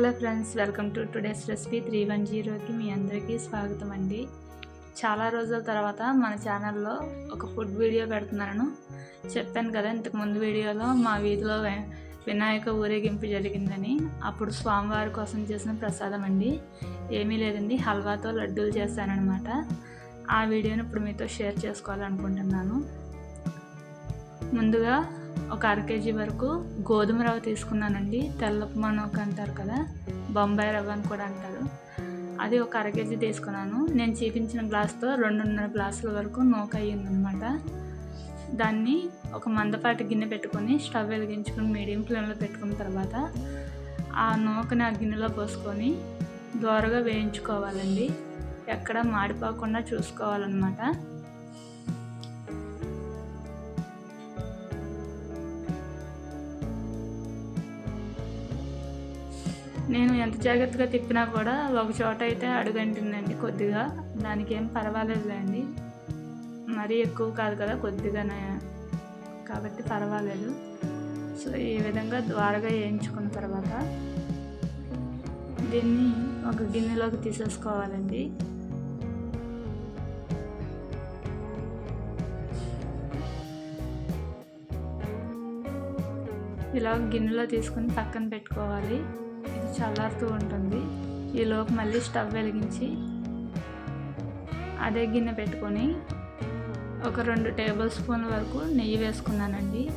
Hello friends welcome to today's recipe three one జీరోకి మీ అందరికీ స్వాగతం అండి. చాలా రోజుల తర్వాత మన ఛానల్లో ఒక ఫుడ్ వీడియో పెడుతున్నాను. చెప్పాను కదా ఇంతకుముందు వీడియోలో మా వీధిలో వినాయక ఊరేగింపు జరిగిందని. అప్పుడు స్వామివారి కోసం చేసిన ప్రసాదం అండి. ఏమీ లేదండి హల్వాతో లడ్డూలు చేశానన్నమాట. ఆ వీడియోని ఇప్పుడు మీతో షేర్ చేసుకోవాలనుకుంటున్నాను. ముందుగా ఒక అర కేజీ వరకు గోధుమ రవ్వ తీసుకున్నానండి. తెల్లపు మనోక అంటారు కదా బొంబాయి రవ్వ అని కూడా అంటారు. అది ఒక అర కేజీ తీసుకున్నాను. నేను చూపించిన గ్లాస్తో రెండున్నర గ్లాసుల వరకు నూక అయ్యిందనమాట దాన్ని ఒక మందపాటి గిన్నె పెట్టుకొని స్టవ్ వెలిగించుకొని మీడియం ఫ్లేమ్లో పెట్టుకున్న తర్వాత ఆ నూకని ఆ గిన్నెలో పోసుకొని దోరగా వేయించుకోవాలండి. ఎక్కడ మాడిపోకుండా చూసుకోవాలన్నమాట. నేను ఎంత జాగ్రత్తగా తిప్పినా కూడా ఒక చోట అయితే అడుగంటుందండి కొద్దిగా. దానికి ఏం పర్వాలేదులేండి. మరీ ఎక్కువ కాదు కదా కొద్దిగానే. కాబట్టి పర్వాలేదు. సో ఈ విధంగా ద్వారగా వేయించుకున్న తర్వాత దీన్ని ఒక గిన్నెలోకి తీసేసుకోవాలండి. ఇలా గిన్నెలో తీసుకుని పక్కన పెట్టుకోవాలి. చల్లారుతూ ఉంటుంది. ఈలోపు మళ్ళీ స్టవ్ వెలిగించి అదే గిన్నె పెట్టుకొని ఒక రెండు టేబుల్ స్పూన్ల వరకు నెయ్యి వేసుకున్నానండి.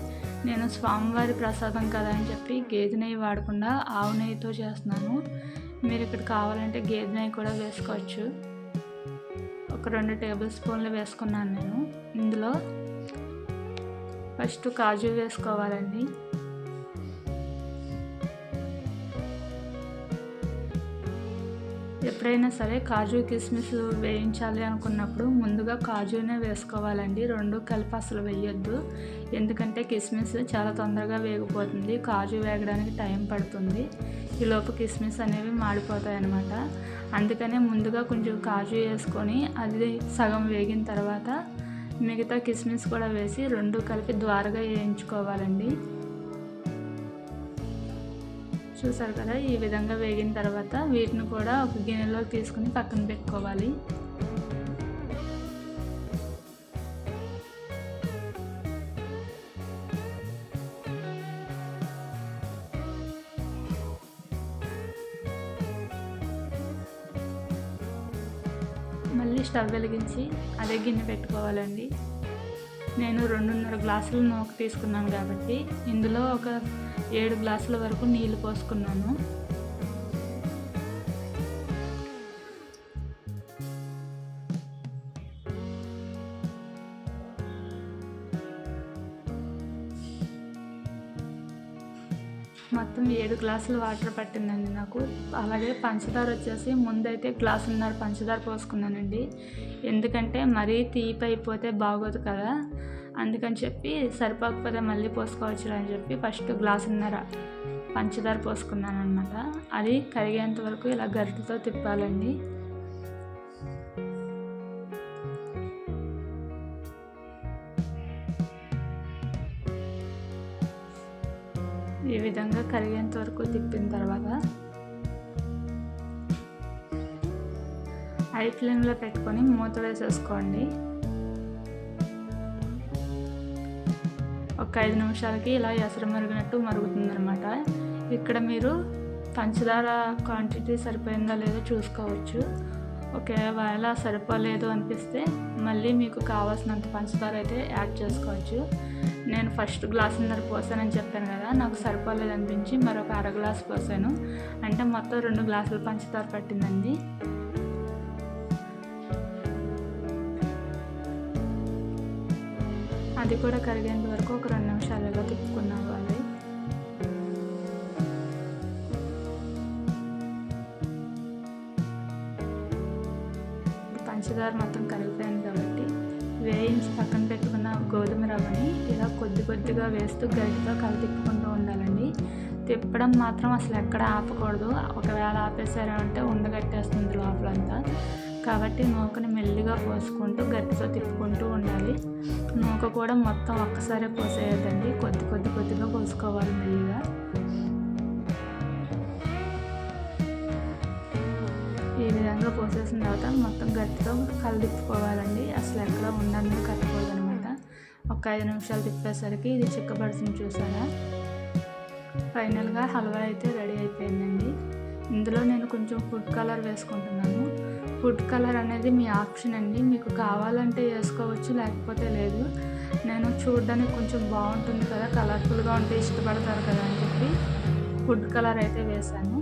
నేను స్వామివారి ప్రసాదం కదా అని చెప్పి గేదె నెయ్యి వాడకుండా ఆవు నెయ్యితో చేస్తున్నాను. మీరు ఇక్కడ కావాలంటే గేదె నెయ్యి కూడా వేసుకోవచ్చు. ఒక రెండు టేబుల్ స్పూన్లు వేసుకున్నాను నేను. ఇందులో ఫస్ట్ కాజు వేసుకోవాలండి. ఎప్పుడైనా సరే కాజు కిస్మిస్ వేయించాలి అనుకున్నప్పుడు ముందుగా కాజునే వేసుకోవాలండి. రెండు కలిపి అసలు వేయొద్దు. ఎందుకంటే కిస్మిస్ చాలా తొందరగా వేగిపోతుంది. కాజు వేగడానికి టైం పడుతుంది. ఈలోపు కిస్మిస్ అనేవి మాడిపోతాయి అన్నమాట అందుకనే ముందుగా కొంచెం కాజు వేసుకొని అది సగం వేగిన తర్వాత మిగతా కిస్మిస్ కూడా వేసి రెండు కలిపి ద్వారగా వేయించుకోవాలండి. చూసారు కదా ఈ విధంగా వేగిన తర్వాత వీటిని కూడా ఒక గిన్నెలో తీసుకుని పక్కన పెట్టుకోవాలి. మళ్ళీ స్టవ్ వెలిగించి అదే గిన్నె పెట్టుకోవాలండి. నేను రెండున్నర గ్లాసులు నూక తీసుకున్నాను కాబట్టి ఇందులో ఒక ఏడు గ్లాసుల వరకు నీళ్ళు పోసుకున్నాను. మొత్తం ఏడు గ్లాసులు వాటర్ పట్టిందండి నాకు. అలాగే పంచదార వచ్చేసి ముందైతే గ్లాసున్నర పంచదార పోసుకున్నానండి. ఎందుకంటే మరీ తీపి అయిపోతే బాగోదు కదా. అందుకని చెప్పి సరిపోకపోతే మళ్ళీ పోసుకోవచ్చు అని చెప్పి ఫస్ట్ గ్లాసున్నర పంచదార పోసుకున్నాను అనమాట అది కరిగేంత వరకు ఇలా గరిటెతో తిప్పాలండి. ఈ విధంగా కరిగేంత వరకు తిప్పిన తర్వాత హై ఫ్లేమ్లో పెట్టుకొని మూత వేసేసుకోండి. ఒక ఐదు నిమిషాలకి ఇలా ఎసరు మరిగినట్టు మరుగుతుందనమాట ఇక్కడ మీరు పంచదార క్వాంటిటీ సరిపోయిందా లేదో చూసుకోవచ్చు. ఒకవేళ సరిపోలేదు అనిపిస్తే మళ్ళీ మీకు కావాల్సినంత పంచదార అయితే యాడ్ చేసుకోవచ్చు. నేను ఫస్ట్ గ్లాసున్నర పోసానని చెప్పాను కదా నాకు సరిపోలేదు అనిపించి మరొక అర గ్లాస్ పోసాను. అంటే మొత్తం రెండు గ్లాసులు పంచదార పట్టిందండి. అది కూడా కరిగేంత వరకు ఒక రెండు నిమిషాలలో తిప్పుకున్నావాలి పంచదార మొత్తం కరిగిపోయింది కాబట్టి వేయించి పక్కన పెట్టుకున్న గోధుమ రవ్వని ఇలా కొద్ది కొద్దిగా వేస్తూ గడ్డితో కలి తిప్పుకుంటూ ఉండాలండి. తిప్పడం మాత్రం అసలు ఎక్కడ ఆపకూడదు. ఒకవేళ ఆపేసారంటే ఉండగట్టేస్తుంది లోపలంతా. కాబట్టి నూకని మెల్లిగా పోసుకుంటూ గట్టితో తిప్పుకుంటూ ఉండాలి. నూక కూడా మొత్తం ఒక్కసారే పోసేయద్దండి కొద్ది కొద్ది కొద్దిగా పోసుకోవాలి మెల్లిగా. ఈ విధంగా పోసేసిన తర్వాత మొత్తం గట్టితో కలదిప్పుకోవాలండి అసలు ఎక్కడ ఉండాలని కట్టకూడదు ఒక ఐదు నిమిషాలు తిప్పేసరికి ఇది చిక్కబడుతుంది చూసారా? ఫైనల్గా హల్వా అయితే రెడీ అయిపోయిందండి. ఇందులో నేను కొంచెం ఫుడ్ కలర్ వేసుకుంటున్నాను. ఫుడ్ కలర్ అనేది మీ ఆప్షన్ అండి. మీకు కావాలంటే వేసుకోవచ్చు లేకపోతే లేదు. నేను చూడడానికి కొంచెం బాగుంటుంది కదా కలర్ఫుల్గా ఉంటే ఇష్టపడతారు కదా అని చెప్పి ఫుడ్ కలర్ అయితే వేశాను.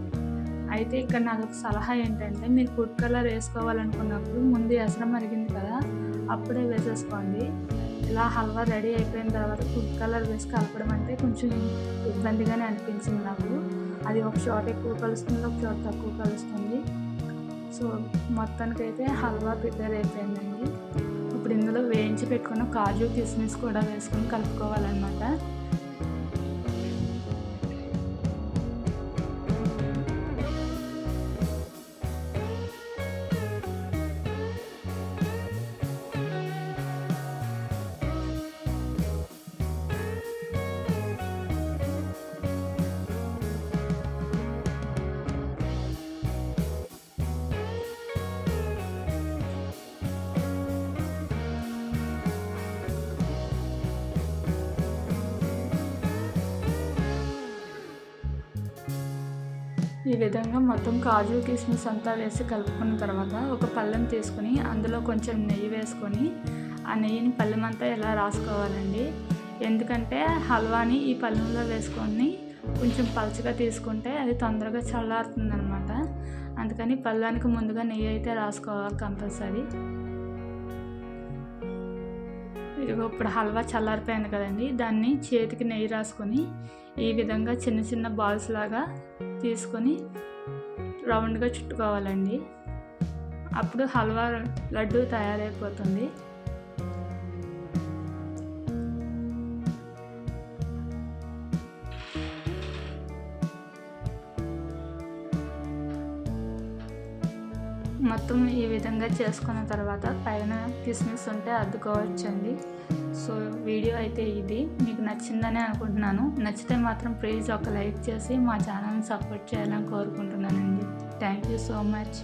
అయితే ఇక్కడ నాకు ఒక సలహా ఏంటంటే మీరు ఫుడ్ కలర్ వేసుకోవాలనుకున్నప్పుడు ముందు ఎసరం మరిగింది కదా అప్పుడే వేసేసుకోండి. ఇలా హల్వా రెడీ అయిపోయిన తర్వాత ఫుడ్ కలర్ వేసి కలపడం అంటే కొంచెం ఇబ్బందిగానే అనిపించింది నాకు. అది ఒక చోట ఎక్కువ కలుస్తుంది ఒక చోట తక్కువ కలుస్తుంది. సో మొత్తానికైతే హల్వా ప్రిపేర్ అయిపోయిందండి. ఇప్పుడు ఇందులో వేయించి పెట్టుకున్న కాజు కిస్మిస్ కూడా వేసుకొని కలుపుకోవాలన్నమాట. ఈ విధంగా మొత్తం కాజు కిస్మిస్ అంతా వేసి కలుపుకున్న తర్వాత ఒక పళ్ళెం తీసుకొని అందులో కొంచెం నెయ్యి వేసుకొని ఆ నెయ్యిని పళ్ళెం అంతా ఇలా రాసుకోవాలండి? ఎందుకంటే హల్వాని ఈ పళ్ళెంలో వేసుకొని కొంచెం పలుచగా తీసుకుంటే అది తొందరగా చల్లారుతుంది అనమాట అందుకని పళ్ళానికి ముందుగా నెయ్యి అయితే రాసుకోవాలి కంపల్సరీ. ఇదిగో ఇప్పుడు హల్వా చల్లారిపోయింది కదండి. దాన్ని చేతికి నెయ్యి రాసుకొని ఈ విధంగా చిన్న చిన్న బాల్స్ లాగా తీసుకొని రౌండ్గా చుట్టుకోవాలండి. అప్పుడు హల్వా లడ్డు తయారైపోతుంది. మొత్తం ఈ విధంగా చేసుకున్న తర్వాత పైన కిస్మిస్ ఉంటే అద్దుకోవచ్చండి. సో వీడియో అయితే ఇది. మీకు నచ్చిందని అనుకుంటున్నాను. నచ్చితే మాత్రం ప్లీజ్ ఒక లైక్ చేసి మా ఛానల్ని సపోర్ట్ చేయాలని కోరుకుంటున్నానండి. Thank you so much.